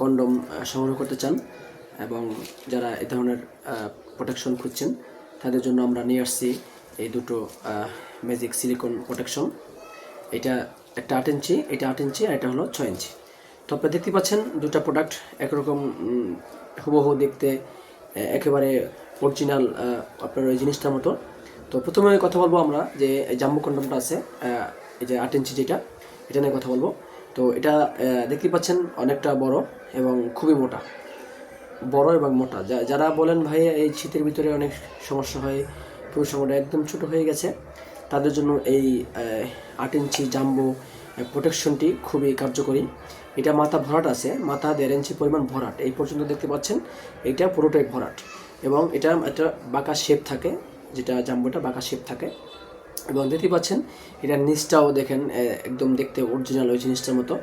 Condom সংগ্রহ করতে চান এবং যারা এ ধরনের প্রোটেকশন খুঁজছেন, তাদের জন্য আমরা নিয়ে আসছি এই দুটো ম্যাজিক সিলিকন প্রোটেকশন এটা একটা আট ইঞ্চি, এটা আট ইঞ্চি আর এটা হলো ছয় ইঞ্চি। তো আপনারা দেখতে পাচ্ছেন দুটা প্রোডাক্ট একরকম হুবহু দেখতে একেবারে অরিজিনাল আপনার ওই জিনিসটার মতো। তো প্রথমে কথা বলব আমরা যে জাম্বু কন্ডমটা আছে এই যে আট ইঞ্চি যেটা, এটা নিয়ে কথা বলব। তো এটা দেখতে পাচ্ছেন অনেকটা বড় এবং খুবই মোটা। বড় এবং মোটা। যারা বলেন ভাই এই শীতের ভিতরে অনেক সমস্যা হয় পুরো সংখ্যাটা একদম ছোট হয়ে গেছে, তাদের জন্য এই আট ইঞ্চি জাম্বো প্রোটেকশনটি খুবই কার্যকরী। এটা মাথা ভরাট আছে, মাথা দেড় ইঞ্চি পরিমাণ ভরাট। এই পর্যন্ত দেখতে পাচ্ছেন, এটা পুরোটাই ভরাট। এবং এটা একটা বাঁকা শেপ থাকে, যেটা জাম্বোটা বাঁকা শেপ থাকে। এবং দেখতে পাচ্ছেন এটার নিচটাও দেখেন একদম দেখতে অরিজিনাল ওই জিনিসটার মতো।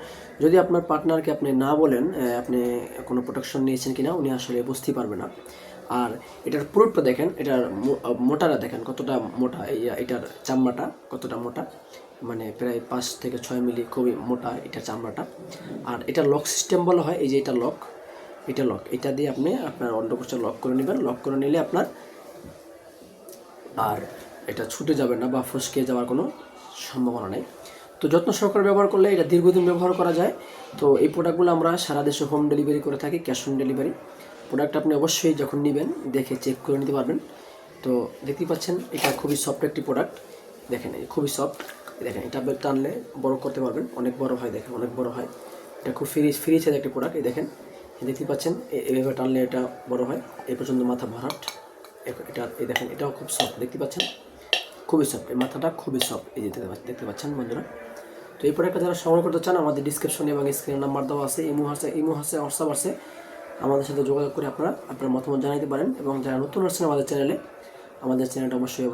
যদি আপনার পার্টনারকে আপনি না বলেন আপনি কোনো প্রোটেকশন নিয়েছেন কিনা, উনি আসলে বুঝতেই পারবে না। আর এটার পুরোটা দেখেন, এটার মোটাটা দেখেন, কতটা মোটা এটার চামড়াটা কতটা মোটা মানে প্রায় পাঁচ থেকে ছয় মিলি খুবই মোটা এটার চামড়াটা। আর এটা লক সিস্টেম বলা হয়, এই যে এটা লক এটা লক এটা দিয়ে আপনি আপনার অন্ডকোষটা লক করে নেবেন লক করে নিলে আপনার আর এটা ছুটে যাবে না বা ফসকে যাওয়ার কোনো সম্ভাবনা নেই। তো যত্ন সহকারে ব্যবহার করলে এটা দীর্ঘদিন ব্যবহার করা যায়। তো এই প্রোডাক্টগুলো আমরা সারা দেশে হোম ডেলিভারি করে থাকি ক্যাশ অন ডেলিভারি প্রোডাক্ট আপনি অবশ্যই যখন নেবেন, দেখে চেক করে নিতে পারবেন। তো দেখতেই পাচ্ছেন, এটা খুবই সফট একটি প্রোডাক্ট দেখেন খুবই সফট দেখেন, এটা টানলে বড় করতে পারবেন। অনেক বড় হয়, দেখেন অনেক বড় হয়। এটা খুব ফ্রি ফ্রি সাইজ একটি প্রোডাক্ট এই দেখেন। দেখতেই পাচ্ছেন, এ- এভাবে টানলে এটা বড় হয়। এই পর্যন্ত মাথা ভরাট। এটা, এই দেখেন, এটাও খুব সফট দেখতে পাচ্ছেন? খুবই সফট এই মাথাটা খুবই সফট এই যে দেখতে পাচ্ছেন- বন্ধুরা? তো এই প্রোডাক্টটা যারা সংগ্রহ করতে চান, আমাদের ডিসক্রিপশনে এবং স্ক্রিনের নাম্বার দেওয়া আছে, ইমো আছে ইমো আছে, হোয়াটসঅ্যাপ আছে, আমাদের সাথে যোগাযোগ করে আপনারা আপনার মতামত জানাতে পারেন। এবং যারা নতুন আসছেন আমাদের চ্যানেলে আমাদের চ্যানেলটা অবশ্যই